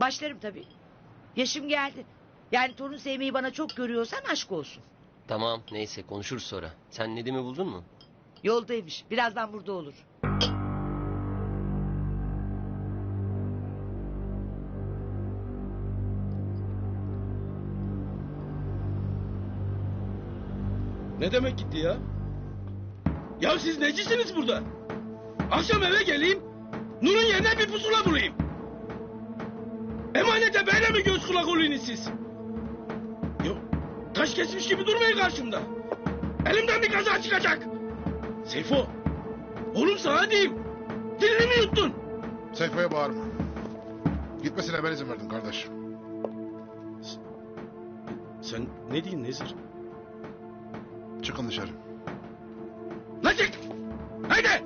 Başlarım tabii. Yaşım geldi. Yani torun sevmeyi bana çok görüyorsan aşk olsun. Tamam neyse konuşuruz sonra. Sen Nedim'i buldun mu? Yoldaymış. Birazdan burada olur. Ne demek gitti ya? Ya siz necisiniz burada? Akşam eve geleyim, Nur'un yerine bir pusula bulayım. Emanete böyle mi göz kulak oluyorsunuz siz? Yok, taş kesmiş gibi durmayın karşımda. Elimden bir kaza çıkacak. Seyfo, oğlum sana diyeyim. Dilini mi yuttun? Seyfo'ya bağırma. Gitmesine ben izin verdim kardeş. Sen ne diyorsun Nezir? Çıkın dışarı. Lan çık! Haydi!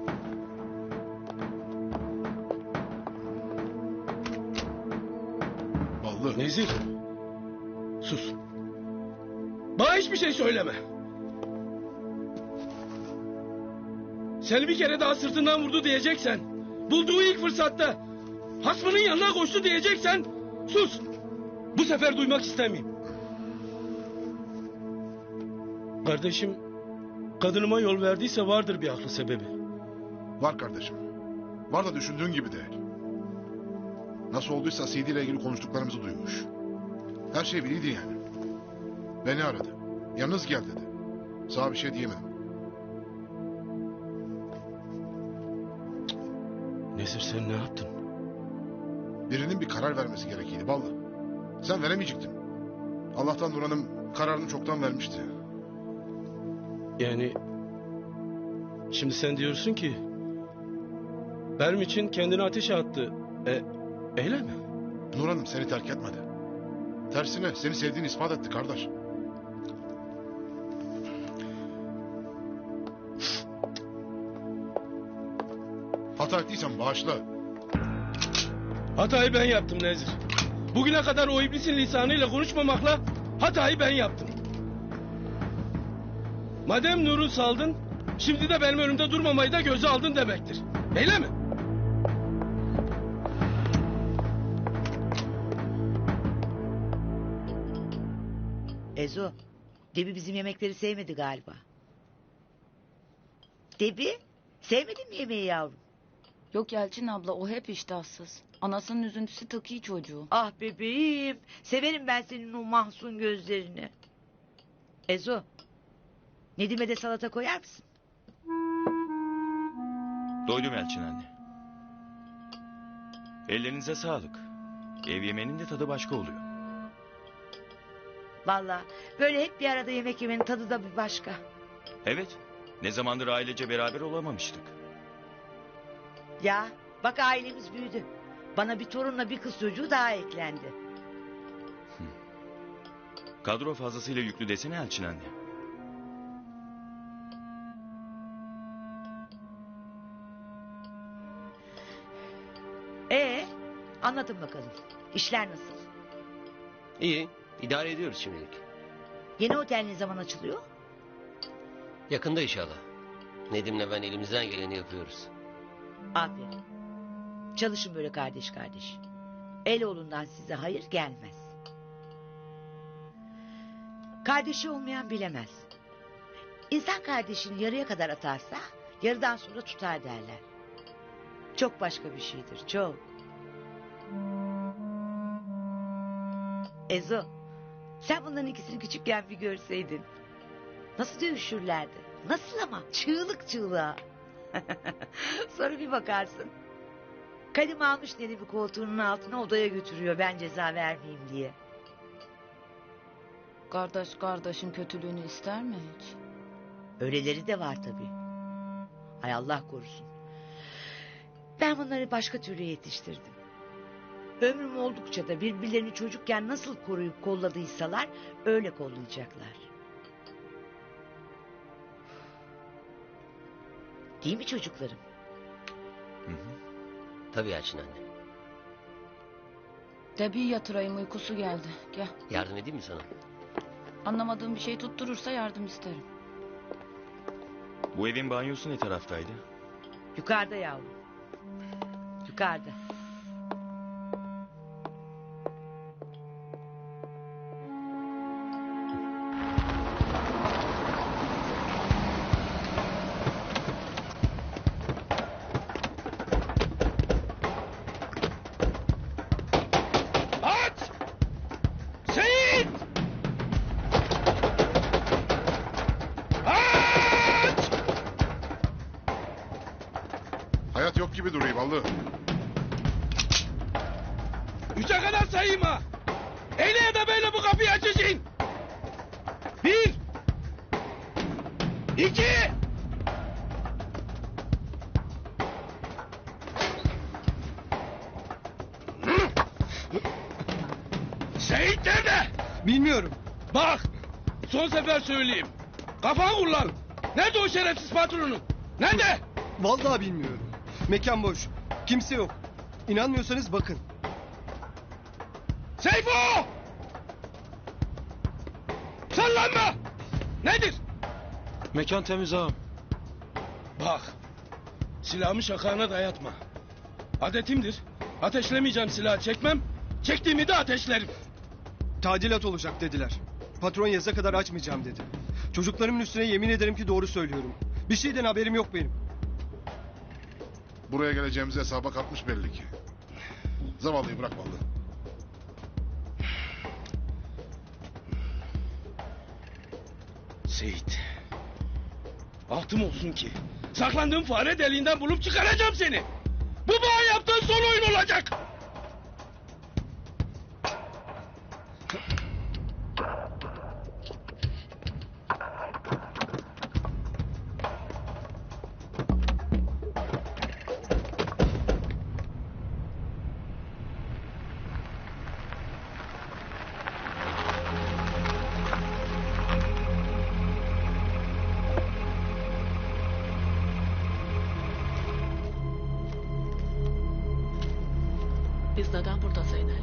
Nezir. Sus. Bana hiçbir şey söyleme. Seni bir kere daha sırtından vurdu diyeceksen, bulduğu ilk fırsatta hasmının yanına koştu diyeceksen, sus. Bu sefer duymak istemeyeyim. Kardeşim, kadınıma yol verdiyse vardır bir aklı sebebi. Var kardeşim. Var da düşündüğün gibi değil. Nasıl olduysa CD ile ilgili konuştuklarımızı duymuş. Her şey biliydi yani. Beni aradı. Yalnız gel dedi. Sana bir şey diyemedim. Nezir sen ne yaptın? Birinin bir karar vermesi gerekiydi Ballı. Sen veremeyecektin. Allah'tan Nur Hanım kararını çoktan vermişti. Yani şimdi sen diyorsun ki benim için kendini ateşe attı. E, öyle mi? Nur Hanım seni terk etmedi. Tersine seni sevdiğini ispat etti kardeş. Hata ettiysen bağışla. Hatayı ben yaptım Nezir. Bugüne kadar o iblisin lisanıyla konuşmamakla hatayı ben yaptım. Madem Nur'u saldın, şimdi de benim önümde durmamayı da göze aldın demektir. Öyle mi? Ezo. Debi bizim yemekleri sevmedi galiba. Debi. Sevmedin mi yemeği yavrum? Yok Yelçin abla o hep iştahsız. Anasının üzüntüsü tıkıyor çocuğu. Ah bebeğim. Severim ben senin o mahzun gözlerini. Ezo. Nedim'e de salata koyar mısın? Doydum Elçin anne. Ellerinize sağlık. Ev yemeğinin de tadı başka oluyor. Vallahi böyle hep bir arada yemek yemenin tadı da bir başka. Evet. Ne zamandır ailece beraber olamamıştık. Ya bak ailemiz büyüdü. Bana bir torunla bir kız çocuğu daha eklendi. Kadro fazlasıyla yüklü desene Elçin anne. Ee, anlatın bakalım. İşler nasıl? İyi idare ediyoruz şimdilik. Yeni otel ne zaman açılıyor? Yakında inşallah. Nedim'le ben elimizden geleni yapıyoruz. Aferin. Çalışın böyle kardeş kardeş. El oğlundan size hayır gelmez. Kardeşi olmayan bilemez. İnsan kardeşini yarıya kadar atarsa yarıdan sonra tutar derler. Çok başka bir şeydir çok. Ezo sen bunların ikisini küçükken bir görseydin. Nasıl dövüşürlerdi? Nasıl ama? Çığlık çığlığa. Sonra bir bakarsın. Kadim almış Nedim'i koltuğunun altına odaya götürüyor ben ceza vermeyeyim diye. Kardeş kardeşin kötülüğünü ister mi hiç? Öyleleri de var tabii. Hay Allah korusun. Ben bunları başka türlü yetiştirdim. Ömrüm oldukça da birbirlerini çocukken nasıl koruyup kolladıysalar öyle kollayacaklar. Değil mi çocuklarım? Hı hı. Tabii Elçin anne. De bir yatırayım uykusu geldi. Gel. Yardım edeyim mi sana? Anlamadığım bir şey tutturursa yardım isterim. Bu evin banyosu ne taraftaydı? Yukarıda yavrum. Yukarıda. Ballı. Üçe kadar sayayım ha. Eyle ya da böyle bu kapıyı açacaksın. Bir. İki. Seyit nerede? Bilmiyorum. Bak. Son sefer söyleyeyim. Kafanı kullan. Nerede o şerefsiz patronun? Nerede? Vallahi bilmiyorum. Mekan boş. Kimse yok. İnanmıyorsanız bakın. Seyfo! Sallanma! Nedir? Mekan temiz ağam. Bak. Silahımı şakağına dayatma. Adetimdir. Ateşlemeyeceğim silahı çekmem. Çektiğimi de ateşlerim. Tadilat olacak dediler. Patron yaza kadar açmayacağım dedi. Çocuklarımın üstüne yemin ederim ki doğru söylüyorum. Bir şeyden haberim yok benim. Buraya geleceğimizi hesaba katmış belli ki. Zavallıyı bırak ballı. Seyit. Altım olsun ki. Saklandığım fare deliğinden bulup çıkaracağım seni. Bu bana Neden burada Zeynel?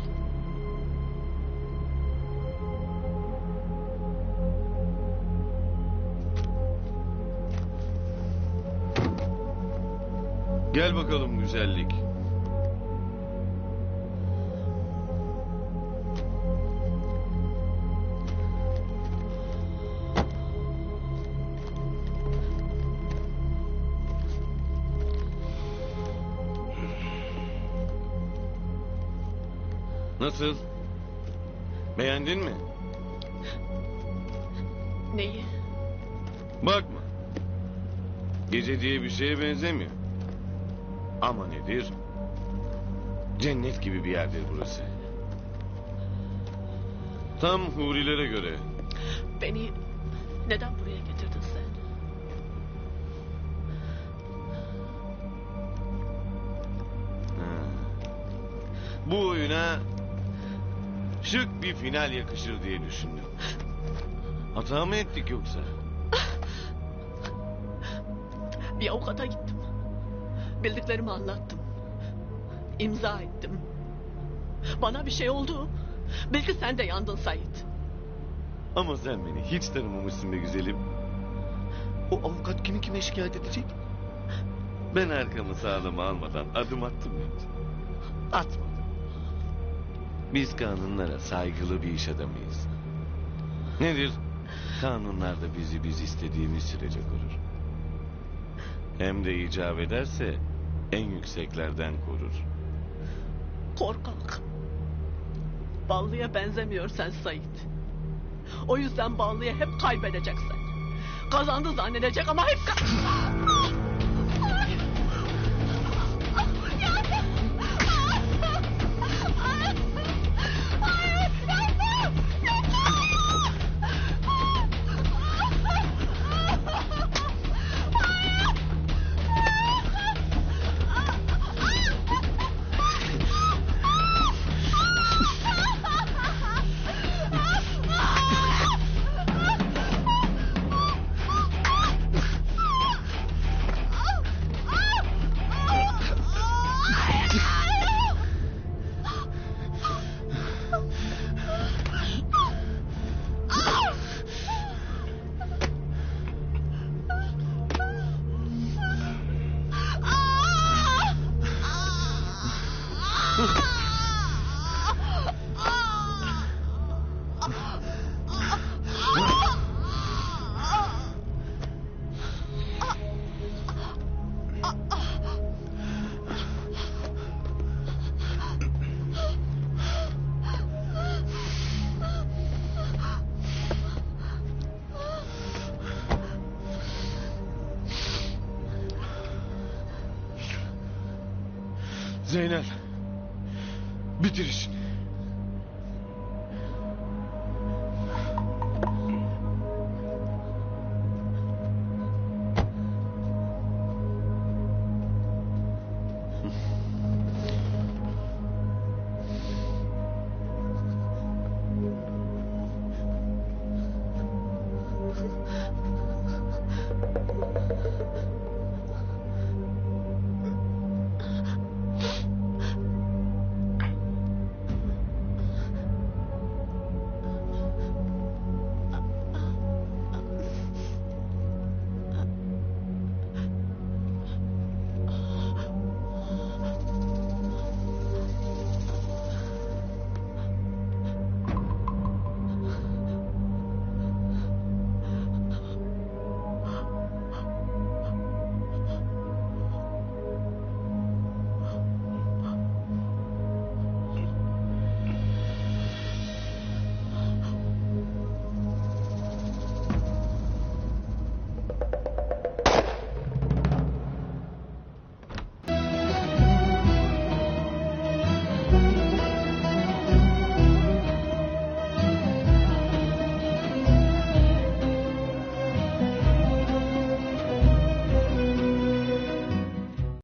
Gel bakalım güzellik. Nasıl? Beğendin mi? Neyi? Bakma. Gece diye bir şeye benzemiyor. Ama nedir? Cennet gibi bir yerdir burası. Tam hurilere göre. Beni neden buraya getirdin sen? Ha. Bu oyuna şık bir final yakışır diye düşündüm. Hata mı ettik yoksa? Bir avukata gittim. Bildiklerimi anlattım. İmza ettim. Bana bir şey oldu. Belki sen de yandın Sait. Ama sen beni hiç tanımamışsın be güzelim. O avukat kimi kime şikayet edecek? Ben arkamı sağlama almadan adım attım mı hiç? Biz kanunlara saygılı bir iş adamıyız. Nedir? Kanunlar da bizi biz istediğimiz sürece korur. Hem de icap ederse en yükseklerden korur. Korkak. Ballıya benzemiyorsun Sait. O yüzden Ballı'ya hep kaybedeceksin. Kazandı zannedecek ama hep... Zeynel. Bitir işini.